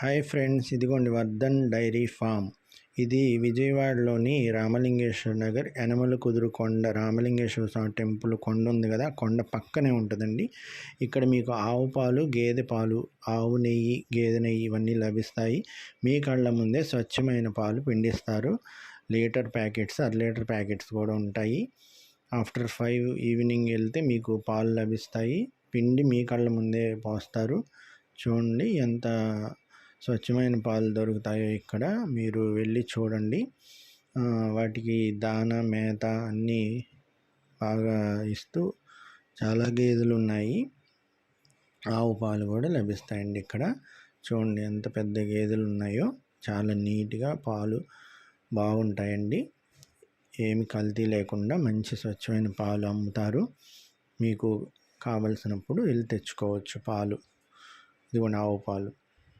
Hi friends ఇదిగోండి Vardhan dairy farm. ఇది విజయవాడలోని రామలింగేశ్వర నగర్ యనమల కుదురు కొండ రామలింగేశ్వర స్వామి టెంపుల్ కొండ ఉంది కదా కొండ పక్కనే ఉంటుందండి. ఇక్కడ మీకు ఆవు పాలు గేదె పాలు ఆవు నెయ్యి గేదె నెయ్యి ఇవన్నీ లభిస్తాయి. మీ కళ్ళ ముందే స్వచ్ఛమైన పాలు పిండిస్తారు. లీటర్ ప్యాకెట్స్ అర లీటర్ ప్యాకెట్స్ కూడా ఉంటాయి. ఆఫ్టర్ ఫైవ్ ఈవినింగ్ వెళ్తే మీకు పాలు లభిస్తాయి. పిండి మీ కళ్ళ ముందే పోస్తారు. చూడండి ఎంత స్వచ్ఛమైన పాలు దొరుకుతాయో ఇక్కడ మీరు వెళ్ళి చూడండి. వాటికి దాన మేత అన్నీ బాగా ఇస్తూ చాలా గేదెలు ఉన్నాయి. ఆవు పాలు కూడా లభిస్తాయండి ఇక్కడ. చూడండి ఎంత పెద్ద గేదెలు ఉన్నాయో. చాలా నీట్గా పాలు బాగుంటాయండి. ఏమి కల్తీ లేకుండా మంచి స్వచ్ఛమైన పాలు అమ్ముతారు. మీకు కావలసినప్పుడు వెళ్ళి తెచ్చుకోవచ్చు పాలు. ఇదిగోండి ఆవు పాలు.